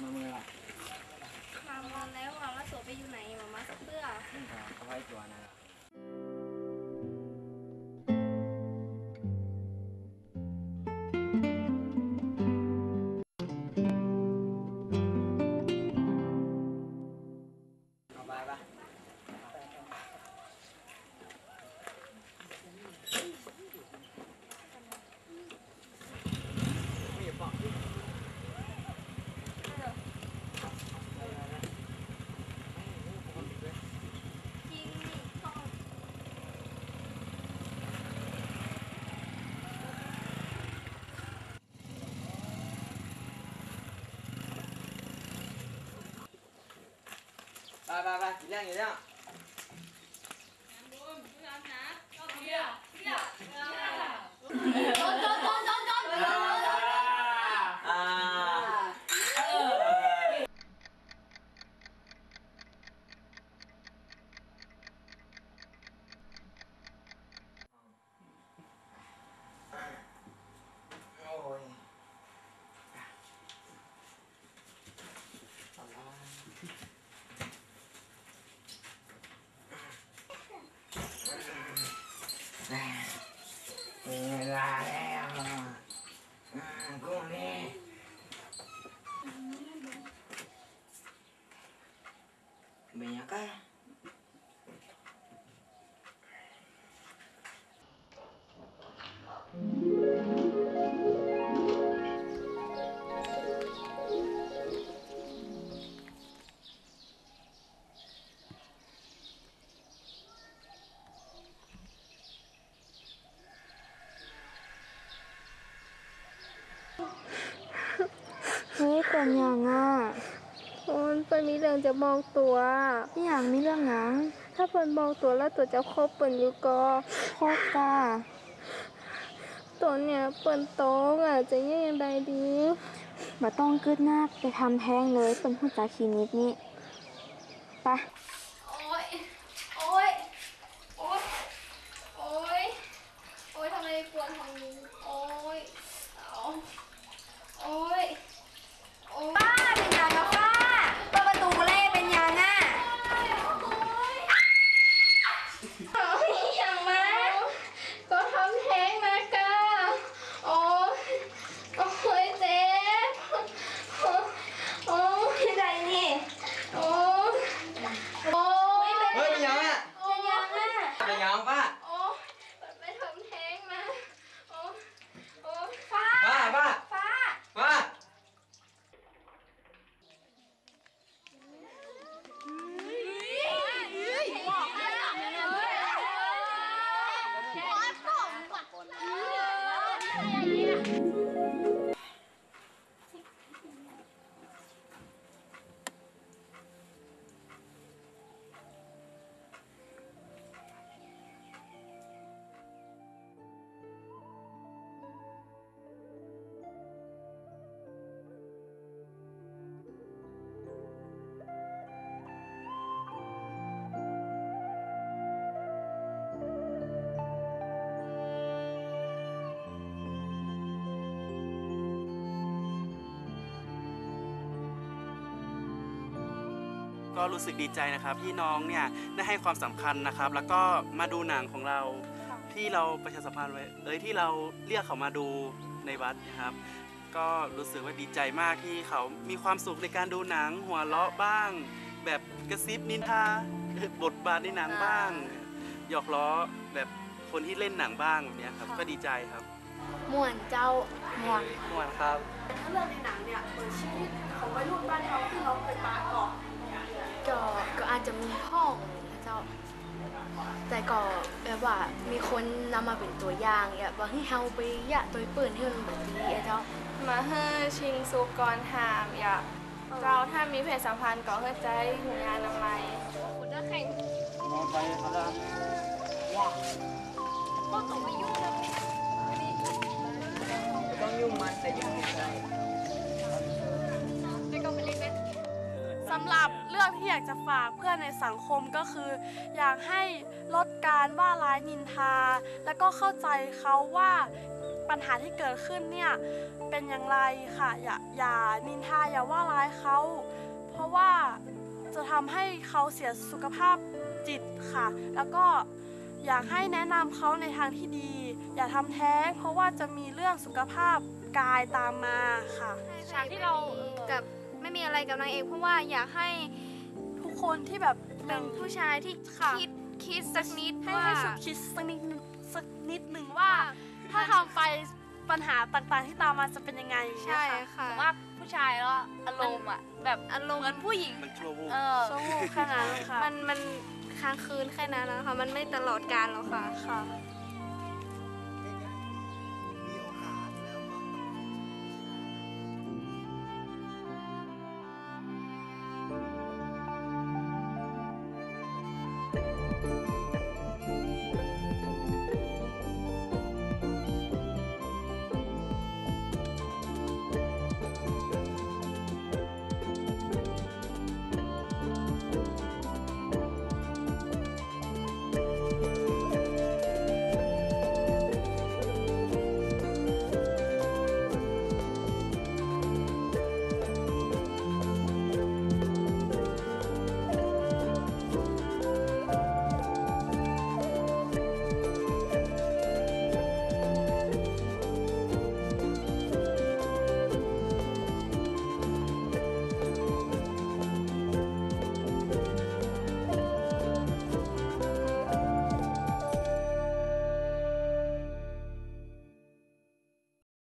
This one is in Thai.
มาเมื่อไหร่มาวันแล้วว่ามาโวไปอยู่ไหนมามาเพื่อ เอาไว้ตัวนะ ไปไปไปกินเรื่อ เฮ้ยเป็นหยังอะโอ้ยเปิ้นมีเรื่องจะบอกตัวอหย่างมีเรื่องหยังถ้าเปิ้นบอกตัวแล้วตัวจะคบเปิ้นอยู่ก็โคตรกาตัวเนี่ยเปิ้นโตงอะจะยังยังไงดีบ่ต้องกึดหน้าไปทำแท้งเลยเป็นผู้จัดคลินิกนี่ไปโอ้ยโอ้ยโอ้ยโอ้ยโอ้ยทำไมปวดท้องนี้โอ้ยเอาโอ้ย ก็รู้สึกดีใจนะครับที่น้องเนี่ยได้ให้ความสำคัญนะครับ แล้วก็มาดูหนังของเราที่เราประชาสัมพันธ์ไว้เอ้ยที่เราเรียกเขามาดูในวัดนะครับ ก็รู้สึกว่าดีใจมากที่เขามีความสุขในการดูหนังหัวเราะบ้าง แบบกระซิบนินทาบทบาทในหนังบ้างหยอกล้อแบบคนที่เล่นหนังบ้างแบบเนี้ยครับก็ดีใจครับม่วนเจ้าม่วนม่วนครับ ถ้าเรื่องในหนังเนี่ยเปิดชีวิตของวัยรุ่นบ้านเขาที่เราเคยมาก่อนก็ก็อา จจะมีห้องนะเจ้า แต่ก็แบบว่ามีคนนำมาเป็นตัวอย่างแบบว่าให้เฮาไปยะตัวเปิดให้มันแบบดีอะเจ้ามาเฮ้อชิงสุกรหามอย่าเราถ้ามีเพศสัมพันธ์ก็เฮ้อใจหูยานามัยคุณจะแข่งนอนไปเขาละก็ต้องมายุ่งแล้วต้องยุ่งมันแต่ยุ่งใจไม่ก็ไปเล่นสำหรับเรื่องที่อยากจะฝากเพื่อนในสังคมก็คือ อยากให้ลดการว่าร้ายนินทา แล้วก็เข้าใจเขาว่าปัญหาที่เกิดขึ้นเนี่ยเป็นอย่างไรค่ะอย่าอย่านินทาอย่าว่าร้ายเขา เพราะว่าจะทำให้เขาเสียสุขภาพจิตค่ะ แล้วก็อยากให้แนะนำเขาในทางที่ดี อย่าทำแท้งเพราะว่าจะมีเรื่องสุขภาพกายตามมาค่ะ ฉากที่เรากับไม่มีอะไรกับนางเอกเพราะว่าอยากให้ คนที่แบบเป็นผู้ชายที่ค่ะคิดคิดสักนิดให้ว่าให้สุดคิดสักนิดนึงสักนิดหนึ่งว่าถ้าทำไปปัญหาต่างๆที่ตามมาจะเป็นยังไงใช่เนี่ยค่ะค่ะว่าผู้ชายแล้วอารมณ์อะแบบอารมณ์เหมือนผู้หญิง มันชั่ววูบเออชั่ววูบแค่นั้นค่ะมันมันค้างคืนแค่นั้นนะคะมันไม่ตลอดการหรอกค่ะ ค่ะ